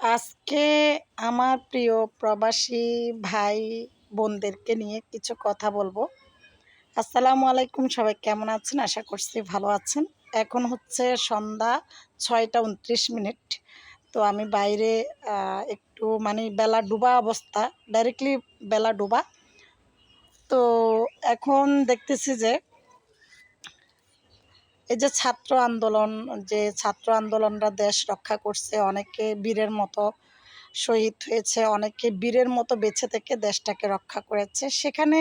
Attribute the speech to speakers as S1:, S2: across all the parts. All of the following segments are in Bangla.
S1: আজকে আমার প্রিয় প্রবাসী ভাই বোনদেরকে নিয়ে কিছু কথা বলব। আসসালামু আলাইকুম, সবাই কেমন আছেন? আশা করছি ভালো আছেন। এখন হচ্ছে সন্ধ্যা ছয়টা উনত্রিশ মিনিট। তো আমি বাইরে একটু মানে বেলা ডুবা অবস্থা ডাইরেক্টলি বেলা ডুবা। তো এখন দেখতেছি যে এই যে ছাত্র আন্দোলন, যে ছাত্র আন্দোলনরা দেশ রক্ষা করছে, অনেকে বীরের মতো শহীদ হয়েছে, অনেকে বীরের মতো বেঁচে থেকে দেশটাকে রক্ষা করেছে। সেখানে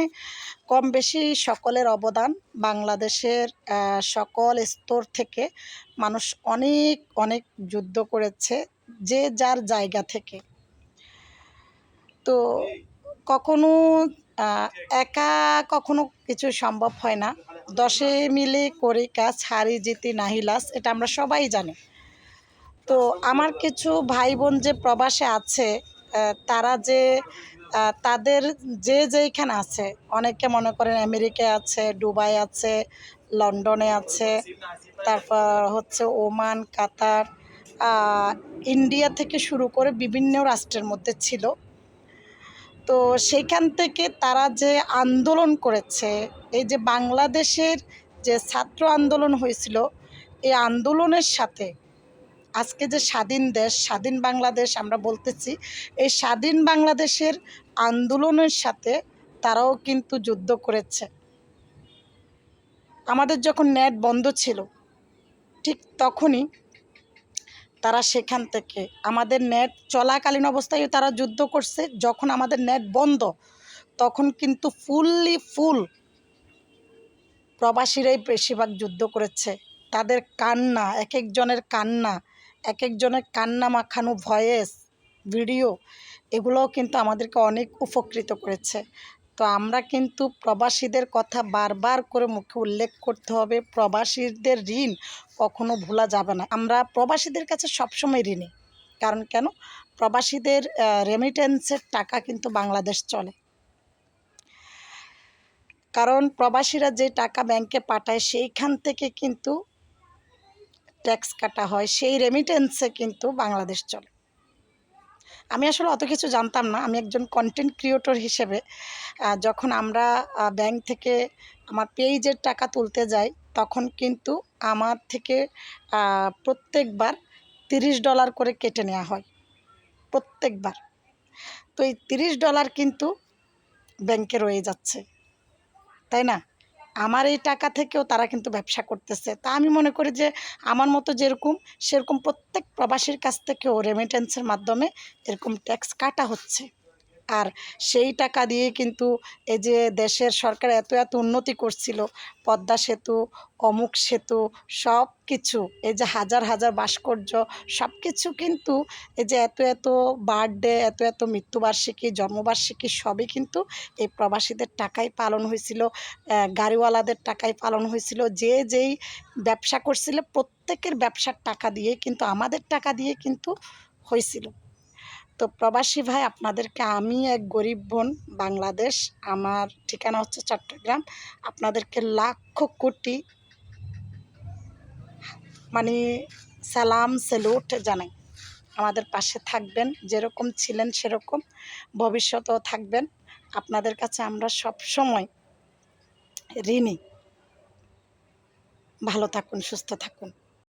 S1: কম বেশি সকলের অবদান, বাংলাদেশের সকল স্তর থেকে মানুষ অনেক অনেক যুদ্ধ করেছে, যে যার জায়গা থেকে। তো কখনো একা কখনো কিছু সম্ভব হয় না। দশে মিলে করি কাজ হারি জিতি নাহিলাস এটা আমরা সবাই জানি। তো আমার কিছু ভাই বোন যে প্রবাসে আছে তারা যে তাদের যে যেইখানে আছে, অনেকে মনে করেন আমেরিকায় আছে, দুবাই আছে, লন্ডনে আছে, তারপর হচ্ছে ওমান, কাতার ইন্ডিয়া থেকে শুরু করে বিভিন্ন রাষ্ট্রের মধ্যে ছিল। তো সেইখান থেকে তারা যে আন্দোলন করেছে, এই যে বাংলাদেশের যে ছাত্র আন্দোলন হয়েছিল, এই আন্দোলনের সাথে আজকে যে স্বাধীন দেশ, স্বাধীন বাংলাদেশ আমরা বলতেছি, এই স্বাধীন বাংলাদেশের আন্দোলনের সাথে তারাও কিন্তু যুদ্ধ করেছে। আমাদের যখন নেট বন্ধ ছিল, ঠিক তখনই তারা সেখান থেকে। আমাদের নেট চলাকালীন অবস্থায় তারা যুদ্ধ করছে, যখন আমাদের নেট বন্ধ, তখন কিন্তু ফুললি ফুল প্রবাসীরাই বেশিরভাগ যুদ্ধ করেছে। তাদের কান্না এক একজনের কান্না এক একজনের কান্না মাখানো ভয়েস ভিডিও এগুলোও কিন্তু আমাদেরকে অনেক উপকৃত করেছে। তো আমরা কিন্তু প্রবাসীদের কথা বারবার করে মুখে উল্লেখ করতে হবে, প্রবাসীদের ঋণ কখনো ভোলা যাবে না। আমরা প্রবাসীদের কাছে সবসময় ঋণী। কারণ কেন? প্রবাসীদের রেমিটেন্সের টাকা কিন্তু বাংলাদেশ চলে। কারণ প্রবাসীরা যে টাকা ব্যাংকে পাঠায়, সেইখান থেকে কিন্তু ট্যাক্স কাটা হয়, সেই রেমিটেন্সে কিন্তু বাংলাদেশ চলে। আমি আসলে অত কিছু জানতাম না। আমি একজন কন্টেন্ট ক্রিয়েটর হিসেবে যখন আমরা ব্যাংক থেকে আমার পেজের টাকা তুলতে যাই, তখন কিন্তু আমার থেকে প্রত্যেকবার তিরিশ ডলার করে কেটে নেওয়া হয়। প্রত্যেকবার। তো এই তিরিশ ডলার কিন্তু ব্যাংকে রয়ে যাচ্ছে। তাই না? আমার এই টাকা থেকেও তারা কিন্তু ব্যবসা করতেছে। তা আমি মনে করি যে, আমার মতো যেরকম, সেরকম প্রত্যেক প্রবাসীর কাছ থেকেও রেমিটেন্সের মাধ্যমে এরকম ট্যাক্স কাটা হচ্ছে। আর সেই টাকা দিয়ে কিন্তু এই যে দেশের সরকার এত এত উন্নতি করছিল, পদ্মা সেতু, অমুক সেতু সব কিছু এই যে হাজার হাজার ভাস্কর্য সব কিছু কিন্তু এই যে এত এত বার্থডে এত এত মৃত্যুবার্ষিকী, জন্মবার্ষিকী, সবই কিন্তু এই প্রবাসীদের টাকায় পালন হয়েছিল গাড়িওয়ালাদের টাকায় পালন হয়েছিল, যে যেই ব্যবসা করছিল, প্রত্যেকের ব্যবসার টাকা দিয়ে কিন্তু, আমাদের টাকা দিয়ে কিন্তু হয়েছিল। তো প্রবাসী ভাই, আপনাদেরকে আমি এক গরিব বোন, বাংলাদেশ। আমার ঠিকানা হচ্ছে চট্টগ্রাম। আপনাদেরকে লাখ কোটি মানে সালাম, স্যালুট জানাই। আমাদের পাশে থাকবেন, যেরকম ছিলেন সেরকম ভবিষ্যতেও থাকবেন। আপনাদের কাছে আমরা সব সময় ঋণী। ভালো থাকুন, সুস্থ থাকুন।